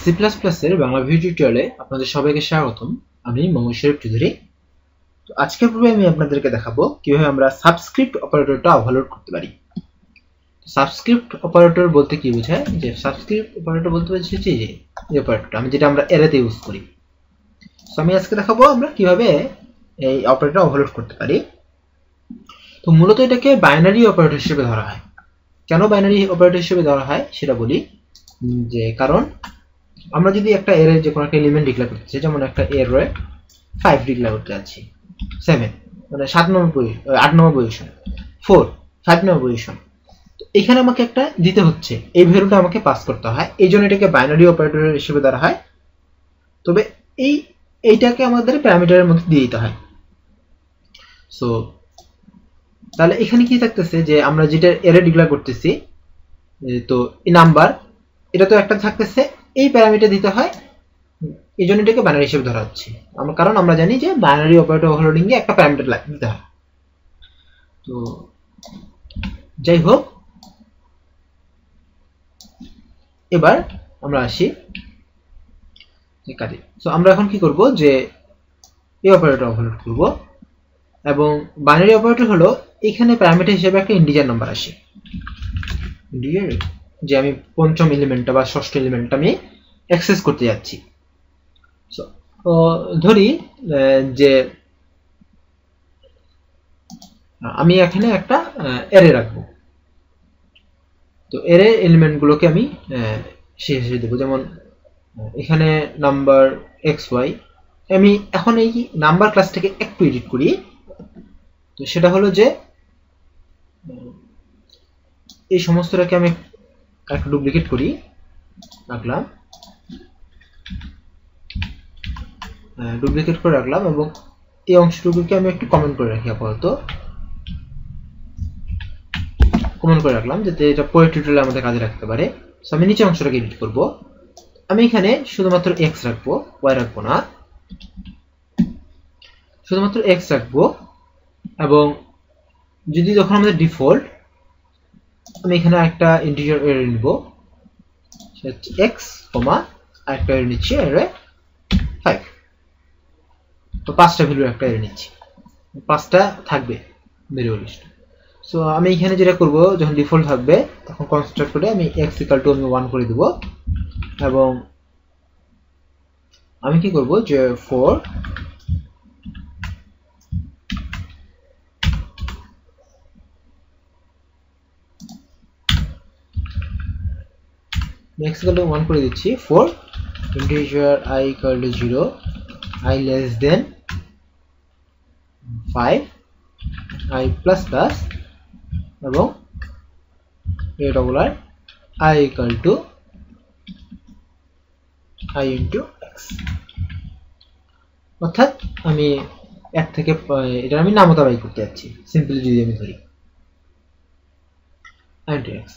C plus প্লাসের Bangla video টিউটোরিয়ালে আপনাদের সবাইকে স্বাগতম। আমি মোহাম্মদ শরীফ চৌধুরী। তো আজকের পূর্বে আমি আপনাদেরকে দেখাবো কীভাবে আমরা সাবস্ক্রিপ্ট অপারেটরটা ওভারলোড করতে পারি। সাবস্ক্রিপ্ট অপারেটর বলতে কি বোঝায়? যে সাবস্ক্রিপ্ট অপারেটর বলতে বোঝাচ্ছে যে এই অপারেটরটা আমি যেটা আমরা এরাতে ইউজ করি। তো আমি আজকে দেখাবো আমরা কীভাবে এই অপারেটর ওভারলোড করতে পারি। তো মূলত এটাকে বাইনারি অপারেটর হিসেবে ধরা হয়। কেন বাইনারি অপারেটর হিসেবে ধরা হয় সেটা বলি। যে কারণ আমরা যদি একটা এর যে কোনো একটা এলিমেন্ট ডিক্লেয়ার করতে চাই, যেমন একটা এর রয়ে ফাইভ ডিক্লেয়ার করতে যাচ্ছি সেভেন মানে সাত নম্বর আট number position four five number position এখানে আমাকে একটা দিতে হচ্ছে, এই ভ্যালুটা আমাকে পাস করতে হয়, এই জন্য এটাকে বাইনারি অপারেটর হিসেবে ধরা হয়। তবে এই, এইটাকে আমাদের প্যারামিটারের মধ্যে দিয়ে দিতে হয়। সো তাহলে এখানে কি থাকতেছে যে আমরা যেটা এরে ডিক্লেয়ার করতেছি তো এই নাম্বার এটা তো একটা থাকতেছে এই প্যারামিটার দিতে হয়। এই জন্য এটাকে বাইনারি হিসেবে ধরা হচ্ছে। আমরা কারণ আমরা জানি যে বাইনারি অপারেটর ওভারলোডিং এ একটা প্যারামিটার দিতে হয়। তো যাই হোক, এবার আমরা আসি কাজে। সো আমরা এখন কি করব যে এই অপারেটর ওভারলোড করব এবং বাইনারি অপারেটর হলো এখানে প্যারামিটার হিসেবে একটা ইন্টিজার নাম্বার আসে। ইন্টিজার যে আমি পঞ্চম এলিমেন্টটা বা ষষ্ঠ এলিমেন্টটা আমি অ্যাক্সেস করতে যাচ্ছি। ধরি যে আমি এখানে একটা এরে রাখব। তো এরে এলিমেন্টগুলোকে আমি শেষে দেবো। যেমন এখানে নাম্বার এক্স ওয়াই আমি এখন এই নাম্বার ক্লাসটাকে একটু এডিট করি। তো সেটা হলো যে, এই সমস্তটাকে আমি একটা ডুপ্লিকেট করি, রাখলাম। ডুপ্লিকেট করে রাখলাম এবং এই অংশটুকুকে আমি একটু কমেন্ট করে রাখি আপাতত। কমেন্ট করে রাখলাম যাতে এটা পরের টিউটোরিয়ালে আমাদের কাজে রাখতে পারে। সো আমি নিচে অংশটাকে এডিট করব। আমি এখানে শুধুমাত্র এক্স রাখব ওয়াই রাখব না। শুধুমাত্র এক্স রাখব এবং যদি যখন আমাদের ডিফল্ট আমি এখানে একটা ইন্টিজার এরে নিব এক্স কমা, আরেকটা এরে নিচ্ছি এরে ফাইভ তো পাঁচটা ভ্যালু একটা এরে নিচ্ছি। পাঁচটা থাকবে ভেরিয়েবল লিস্টে সো আমি এখানে যেটা করব, যখন ডিফল্ট থাকবে, তখন কনস্ট্রাক্ট করে আমি এক্স ইকাল টু আমি ওয়ান করে দেব। এবং আমি কি করব যে for next equal to one করে দিচ্ছি for integer i equal to zero i less than 5 i plus plus, এবং double r, i equal to i into x. অর্থাৎ আমি এক থেকে এটা আমি নামতা বাই করতে যাচ্ছি সিম্পলি যদি আমি ধরি ইন্টু এক্স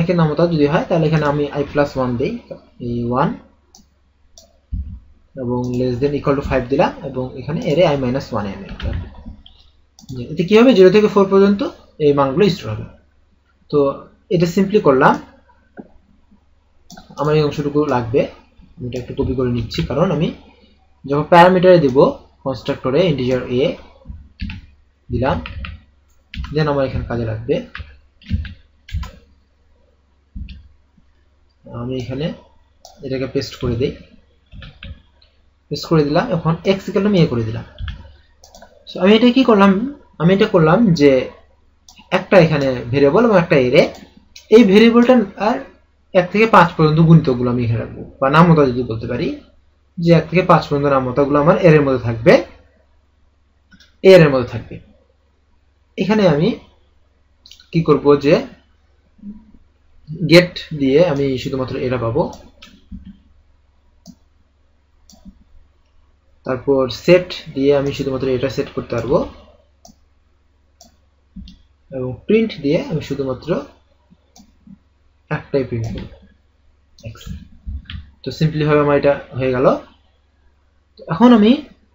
একের নামতা যদি হয়, তাহলে এখানে আমি i প্লাস ওয়ান দিই। এই ওয়ান এবং less than equal to five দিলাম এবং এখানে এরে আই মাইনাস ওয়ান এম এতে কি হবে? জিরো থেকে ফোর পর্যন্ত এই মানগুলো স্টোর হবে। তো এটা সিম্পলি করলাম। আমার এই অংশটুকু লাগবে। আমি এটা একটু কপি করে নিচ্ছি, কারণ আমি যখন প্যারামিটারে দেব কনস্ট্রাক্টরে ইন্টিজার এ দিলাম দেন আমার এখানে কাজে লাগবে। আমি এখানে এটাকে পেস্ট করে দিই। পেস্ট করে দিলাম, এখন এক্স ইকাল আমি এ করে দিলাম। সো আমি এটা কি করলাম? আমি এটা করলাম যে একটা এখানে ভেরিয়েবল এবং একটা এরে এই ভেরিয়েবলটা আর এক থেকে পাঁচ পর্যন্ত গুণিতগুলো আমি এখানে রাখব। বা নামতা যদি বলতে পারি, যে এক থেকে পাঁচ পর্যন্ত নামতাগুলো আমার এর মধ্যে থাকবে এর মধ্যে থাকবে। এখানে আমি কি করব যে গেট দিয়ে আমি শুধুমাত্র এরা পাবো। তারপর সেট দিয়ে আমি শুধুমাত্র এটা সেট করতে পারব। এবং প্রিন্ট দিয়ে আমি শুধুমাত্র একটাই প্রিন্ট করব। তো সিম্পলি ভাবে আমার এটা হয়ে গেল। এখন আমি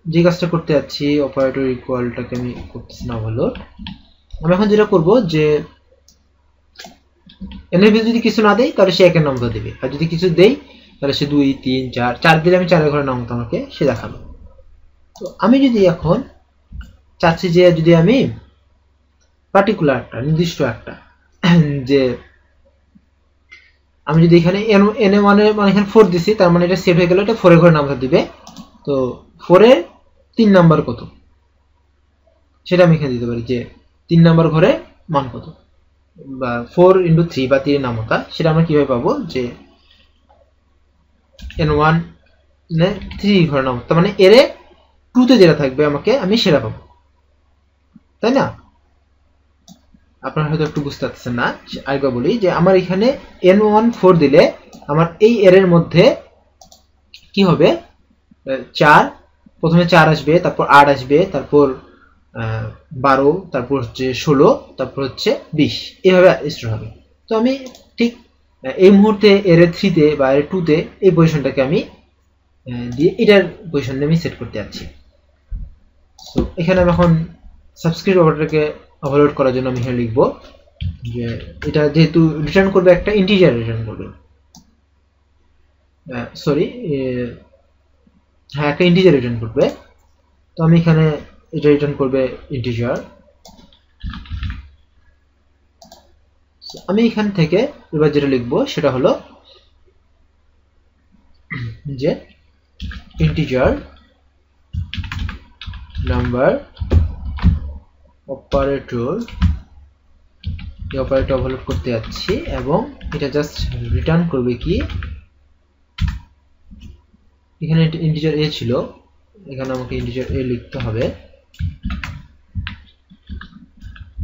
যে কাজটা করতে যাচ্ছি অপারেটর ইকুয়ালটাকে আমি করতেছি না হলো আমি এখন যেটা করব যে এনের ভিতরে যদি কিছু না দেই, তাহলে সে একের নম্বর দিবে। আর যদি কিছু দেই, তাহলে সে দুই, তিন, চার চার দিলে আমি চারের ঘরে নামতো আমাকে সে দেখাবে। তো আমি যদি এখন চাচ্ছি যে যদি আমি পার্টিকুলার একটা, নির্দিষ্ট একটা, যে আমি যদি এখানে এন এন এ ওয়ানের মানে এখানে ফোর দিছি, তার মানে এটা সেট হয়ে গেলে, এটা ফোরের ঘরে নামটা দিবে। তো ফোরে তিন নাম্বার কত? সেটা আমি এখানে দিতে পারি যে তিন নাম্বার ঘরে মান কত? বা ফোর ইন্টু থ্রি বা তিনের নামতা, সেটা আমরা কীভাবে পাবো? যে এন ওয়ান থ্রি ঘরে নাম তার মানে এর টুতে যেটা থাকবে আমাকে, আমি সেটা পাবো। তাই না? আপনারা হয়তো একটু বুঝতে পারছেন না। আরেকবার বলি যে আমার এখানে এন ওয়ান ফোর দিলে আমার এই এর এর মধ্যে কি হবে? চার, প্রথমে চার আসবে, তারপর আট আসবে, তারপর বারো, তারপর হচ্ছে ষোলো, তারপর হচ্ছে বিশ। এভাবে স্টোর হবে। তো আমি ঠিক এই মুহূর্তে এর থ্রিতে বা এর টুতে এই পজিশনটাকে আমি দিয়ে এটার পজিশন আমি সেট করতে যাচ্ছি। তো এখানে আমি এখন সাবস্ক্রিপ্ট অপারেটরকে ওভারলোড করার জন্য আমি এখানে লিখব যে এটা যেহেতু রিটার্ন করবে একটা ইন্টিজার রিটার্ন করবে। সরি হ্যাঁ একটা ইন্টিজার রিটার্ন করবে। তো আমি এখানে এটা রিটার্ন করবে ইন্টিজার আমি এখান থেকে এবার যেটা লিখব সেটা হলো যে ইন্টিজার নাম্বার অপারেটর এই অপারেটর ওভারলোড করতে যাচ্ছি এবং এটা জাস্ট রিটার্ন করবে কি? এখানে ইন্টিজার এ ছিল, এখানে আমাকে ইন্টিজার এ লিখতে হবে।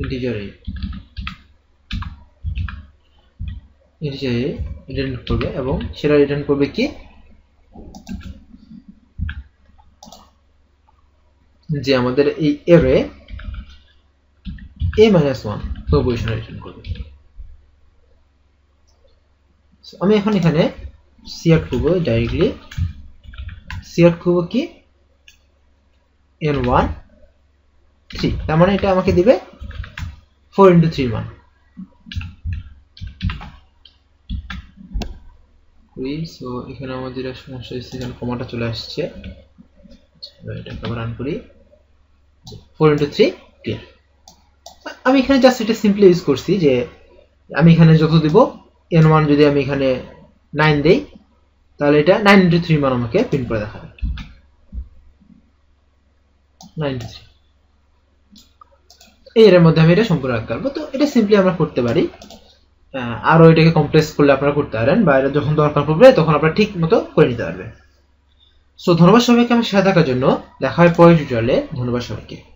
ইন্টিজার এ ইন্টিজার এ রিটার্ন করবে এবং সেটা রিটার্ন করবে কি? যে আমাদের এই এরে a মাইনাস ওয়ান পজিশনে রিটার্ন করবে। আমি এখন এখানে সিআর করব ডাইরেক্টলি সিআর করব কি? এন ওয়ান থ্রি, তার মানে এটা আমাকে দিবে ফোর ইন্টু থ্রি মান সো এখানে আমাদের সমস্যা হচ্ছে এখানে কমাটা চলে আসছে। এটাকে আবার রান করি। ফোর ইন্টু থ্রি ক্লিয়ার আমি এখানে জাস্ট এটা সিম্পলি ইউজ করছি যে আমি এখানে যত দিব এন ওয়ান যদি আমি এখানে নাইন দেই, তাহলে এটা নাইন ইন্টু থ্রি মান আমাকে প্রিন্ট করে দেখাবে। Nine three. এর মধ্যে আমি এটা সম্পূর্ণ রাখতে পারব তো এটা সিম্পলি আমরা করতে পারি। আরও এটাকে কমপ্লেক্স করলে আপনারা করতে পারেন বা এটা যখন দরকার পড়বে, তখন আপনারা ঠিক মতো করে নিতে পারবেন। সো ধন্যবাদ সবাইকে আমার সাথে থাকার জন্য। দেখা হয় পরের টিউটোরিয়ালে ধন্যবাদ সবাইকে।